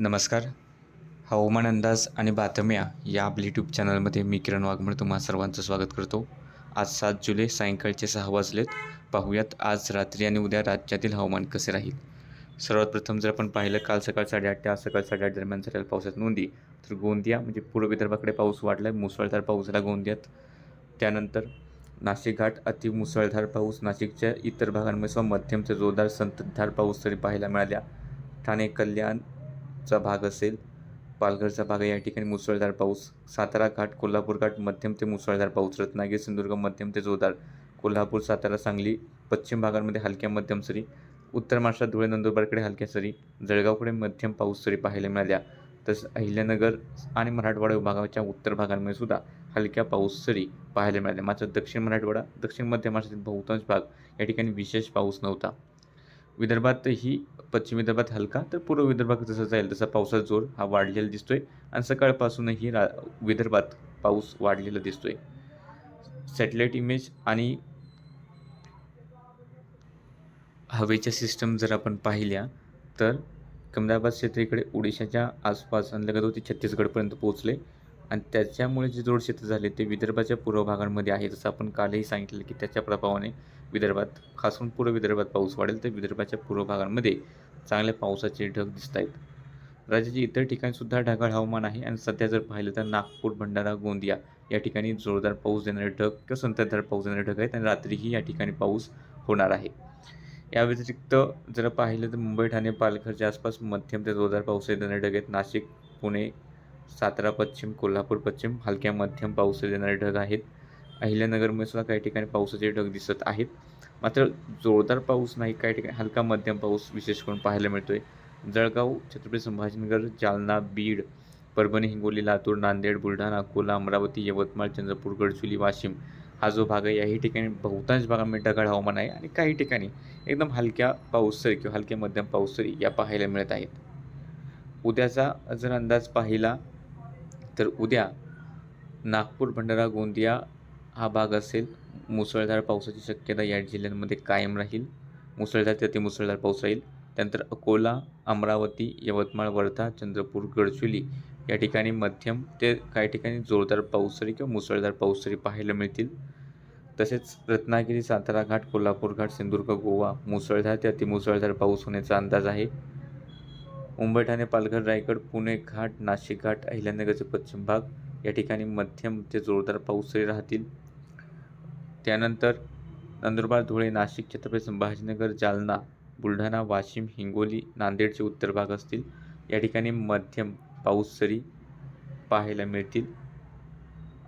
नमस्कार. हवामान अंदाज आणि बातम्या या आपल्या यूट्यूब चॅनलमध्ये मी किरण वाघमोडे तुम्हा सर्वांचं स्वागत करतो. आज सात जुलै सायंकाळचे सहा वाजलेत. पाहूयात आज रात्री आणि उद्या राज्यातील हवामान कसे राहील? सर्वात प्रथम जर आपण पाहिलं काल सकाळ साडेआठ ते आज सकाळ साडेआठ दरम्यान झालेल्या पावसात नोंदी तर गोंदिया म्हणजे पूर्व विदर्भाकडे पाऊस वाढला आहे मुसळधार पाऊस झाला गोंदियात. त्यानंतर नाशिक घाट अति मुसळधार पाऊस नाशिकच्या इतर भागांमध्ये सुद्धा मध्यम ते जोरदार संततधार पाऊस तरी पाहायला मिळाल्या. ठाणे कल्याण घाटचा भाग असेल. पालघरचा भाग आहे या ठिकाणी मुसळधार पाऊस. सातारा घाट कोल्हापूर घाट मध्यम ते मुसळधार पाऊस. रत्नागिरी सिंधुदुर्ग मध्यम ते जोरदार. कोल्हापूर सातारा सांगली पश्चिम भागांमध्ये हलक्या मध्यम सरी. उत्तर महाराष्ट्रात धुळे नंदुरबारकडे हलक्या सरी. जळगावकडे मध्यम पाऊस सरी पाहायला मिळाल्या. तसं अहिल्यानगर आणि मराठवाडा विभागाच्या उत्तर भागांमध्ये सुद्धा हलक्या पाऊस सरी पाहायला मिळाल्या. मात्र दक्षिण मराठवाडा दक्षिण मध्य महाराष्ट्रातील बहुतांश भाग या ठिकाणी विशेष पाऊस नव्हता. विदर्भातही पश्चिम विदर्भात हलका तर पूर्व विदर्भात जसं जाईल तसा पावसाचा जोर हा वाढलेला दिसतोय आणि सकाळपासूनही रा विदर्भात पाऊस वाढलेला दिसतोय. सॅटेलाईट इमेज आणि हवेच्या सिस्टम जर आपण पाहिल्या तर कमदाबाद क्षेत्र इकडे ओडिशाच्या आसपास आणि लगत छत्तीसगडपर्यंत पोहोचले. आणि त्याच्यामुळे जे जोड क्षेत्र झाले ते विदर्भाच्या पूर्व भागांमध्ये आहे. जसं आपण कालही सांगितलं की त्याच्या प्रभावाने विदर्भात खास करून पूर्व विदर्भात पाऊस वाढेल तर विदर्भाच्या पूर्व भागांमध्ये चांगल्या पावसाचे ढग दिसत आहेत राज्याच्या इतर ठिकाणीसुद्धा ढगाळ हवामान आहे आणि सध्या जर पाहिलं तर नागपूर भंडारा गोंदिया या ठिकाणी जोरदार पाऊस देणारे ढग किंवा संततधार पाऊस देणारे ढग आहेत आणि रात्रीही या ठिकाणी पाऊस होणार आहे. या व्यतिरिक्त जर पाहिलं तर मुंबई ठाणे पालघरच्या आसपास मध्यम ते जोरदार पाऊस देणारे ढग आहेत. नाशिक पुणे सातारा पश्चिम कोल्हापूर पश्चिम हलक्या मध्यम पाऊस देणारे ढग आहेत. अहिल्यानगरमध्ये सुद्धा काही ठिकाणी पावसाचे ढग दिसत आहेत. मात्र जोरदार पाऊस नाही काही ठिकाणी हलका मध्यम पाऊस विशेष करून पाहायला मिळतो आहे जळगाव छत्रपती संभाजीनगर जालना बीड परभणी हिंगोली लातूर नांदेड बुलढाणा अकोला अमरावती यवतमाळ चंद्रपूर गडचुली वाशिम हा जो भाग आहे याही ठिकाणी बहुतांश भागामध्ये ढगाळ हवामान आहे आणि काही ठिकाणी एकदम हलक्या पाऊससरी किंवा हलक्या मध्यम पाऊससरी या पाहायला मिळत आहेत. उद्याचा जर अंदाज पाहिला तर उद्या नागपूर भंडारा गोंदिया हा भाग असेल मुसळधार पावसाची शक्यता या जिल्ह्यांमध्ये कायम राहील. मुसळधार ते अतिमुसळधार पाऊस राहील. त्यानंतर अकोला अमरावती यवतमाळ वर्धा चंद्रपूर गडचुली या ठिकाणी मध्यम ते काही ठिकाणी जोरदार पाऊससरी किंवा मुसळधार पाऊससरी पाहायला मिळतील. तसेच रत्नागिरी सातारा घाट कोल्हापूर घाट सिंधुदुर्ग गोवा मुसळधार ते अतिमुसळधार पाऊस होण्याचा अंदाज आहे. मुंबई ठाणे पालघर रायगड पुणे घाट नाशिक घाट अहिल्यानगरचे पश्चिम भाग या ठिकाणी मध्यम ते जोरदार पाऊसही राहतील. त्यानंतर नंदुरबार धुळे नाशिक छत्रपती संभाजीनगर जालना बुलढाणा वाशिम हिंगोली नांदेडचे उत्तर भाग असतील. या ठिकाणी मध्यम पाऊस सरी पाहायला मिळतील.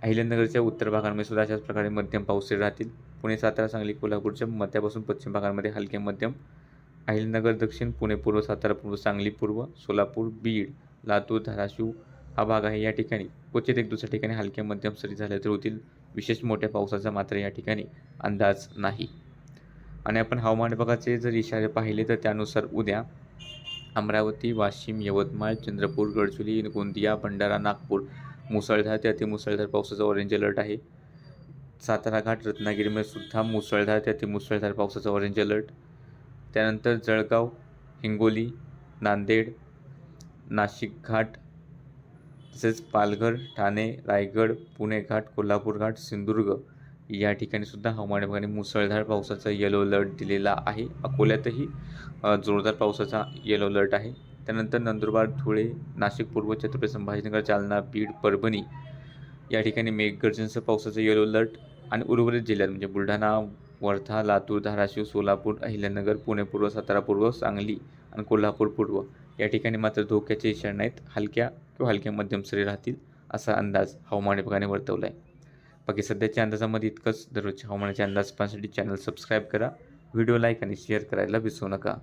अहिल्यानगरच्या उत्तर भागांमध्ये सुद्धा अशाच प्रकारे मध्यम पाऊस सरी राहतील. पुणे सातारा सांगली कोल्हापूरच्या मध्यापासून पश्चिम भागांमध्ये हलके मध्यम. अहिल्यानगर दक्षिण पुणे पूर्व सातारा पूर्व सांगली पूर्व सोलापूर बीड लातूर धाराशिव हा भाग आहे. या ठिकाणी क्वचित एक दुसऱ्या ठिकाणी हलक्या मध्यम सरी झाल्या तर होतील. विशेष मोठ्या पावसाचा मात्र या ठिकाणी अंदाज नाही. आणि आपण हवामान विभागाचे जर इशारे पाहिले तर त्यानुसार उद्या अमरावती वाशिम यवतमाळ चंद्रपूर गडचुली गोंदिया भंडारा नागपूर मुसळधार ते अतिमुसळधार पावसाचा ऑरेंज अलर्ट आहे. सातारा घाट रत्नागिरीमध्ये सुद्धा मुसळधार ते अतिमुसळधार पावसाचा ऑरेंज अलर्ट त्यानंतर जळगाव हिंगोली नांदेड नाशिक घाट तसेच पालघर ठाणे रायगड पुणे घाट कोल्हापूर घाट सिंधुदुर्ग या ठिकाणी सुद्धा हवामान विभागाने मुसळधार पावसाचा येलो अलर्ट दिलेला आहे. अकोल्यातही जोरदार पावसाचा येलो अलर्ट आहे. त्यानंतर नंदुरबार धुळे नाशिक पूर्व छत्रपती संभाजीनगर जालना बीड परभणी या ठिकाणी मेघगर्जनसह पावसाचा येलो अलर्ट आणि उर्वरित जिल्ह्यात म्हणजे बुलढाणा वर्धा लातूर धाराशिव सोलापूर अहिल्यानगर पुणे पूर्व सातारा पूर्व सांगली आणि कोल्हापूर पूर्व या ठिकाणी मात्र धोक्याचे इशारे नाहीत. हलक्या किंवा हलक्या मध्यम सरी राहतील असा अंदाज हवामान विभागाने वर्तवला आहे बाकी सध्याच्या अंदाजामध्ये इतकंच. दररोजच्या हवामानाचे अंदाज पाहण्यासाठी चॅनल सबस्क्राईब करा. व्हिडिओ लाईक आणि शेअर करायला विसरू नका.